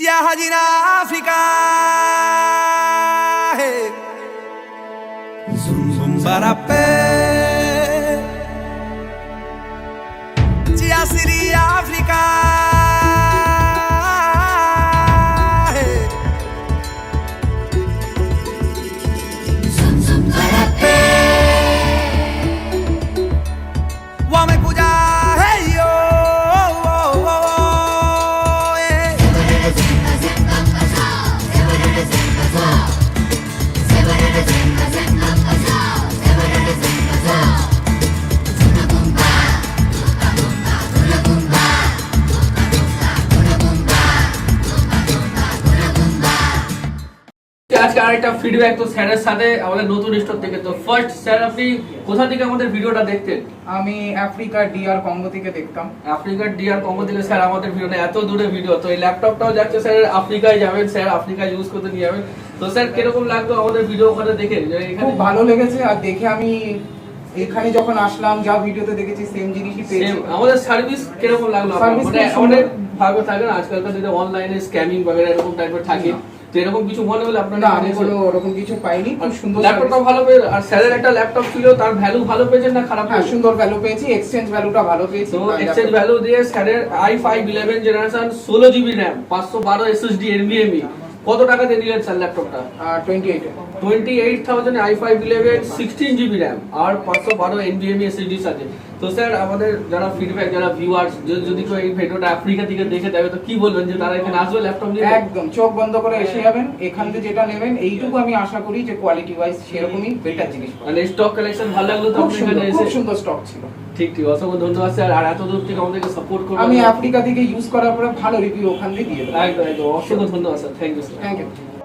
Siaha in Africa. Hey. আজকে আরেকটা feedback তো স্যারের সাথে আমাদের নতুন স্টোর থেকে। তো ফার্স্ট স্যার আপনি কোথা থেকে আমাদের ভিডিওটা দেখতেন? আমি আফ্রিকার ডিআর কঙ্গো থেকে দেখতাম। আফ্রিকার ডিআর কঙ্গো থেকে স্যার আমাদের ভিডিও এত দূরে ভিডিও তো এই ল্যাপটপটাও যাচ্ছে স্যার আফ্রিকায় যাবেন স্যার আফ্রিকায় ইউজ করতে নিয়ে যাবেন। তো স্যার কীরকম লাগল আমাদের ভিডিও ওখানে দেখে? এখানে খুব ভালো লেগেছে আর দেখে আমি এখানে যখন আসলাম যা ভিডিওতে দেখেছি সেম জিনিসই পেয়েছি। আমাদের সার্ভিস কীরকম লাগল মানে। অনেক ভাবে থাকে না? আজকালকার দিনে অনলাইনে স্ক্যামিং বগেরা এরকম টাইপের থাকে। তো এরকম কিছু মনে হলে আপনার না আমি কোনো ওরকম কিছু পাইনি খুব সুন্দর ল্যাপটপটা ভালো পেয়ে আর স্যারের একটা ল্যাপটপ ছিল তার ভ্যালু ভালো পেয়েছেন না খারাপ হ্যাঁ সুন্দর ভ্যালু পেয়েছি এক্সচেঞ্জ ভ্যালুটা ভালো পেয়েছি তো এক্সচেঞ্জ ভ্যালু দিয়ে স্যারের আই ফাইভ ইলেভেন জেনারেশন ষোলো জিবি র্যাম পাঁচশো বারো এসএসডি এনভিএমই কত টাকা দিয়ে নিলেন স্যার ল্যাপটপটা twenty eight twenty eight thousand i five eleven sixteen GB RAM আর পাঁচশো বারো এনভিএমই এসএসডির সাথে। তো স্যার আমাদের যারা ফিডব্যাক যারা ভিউয়ার্স যদি কেউ এই ভিডিওটা আফ্রিকা থেকে দেখে যাবে তো কি বলবেন যে তারা এখানে আসবে ল্যাপটপ নিয়ে? একদম চোখ বন্ধ করে এসে যাবেন এখান থেকে যেটা নেবেন এইটুকু আমি আশা করি যে কোয়ালিটি ওয়াইজ সেরকমই বেটার জিনিস। মানে স্টক কালেকশন ভালো লাগল তো এখানে খুব সুন্দর স্টক ছিল। ঠিক ঠিক অসংখ্য ধন্যবাদ স্যার আর এত দূর থেকে আমাদেরকে সাপোর্ট করবেন আমি আফ্রিকা থেকে ইউজ করার পরে ভালো রিভিউ ওখান থেকে দিয়ে দেবো। একদম একদম অসংখ্য ধন্যবাদ sir thank you sir thank you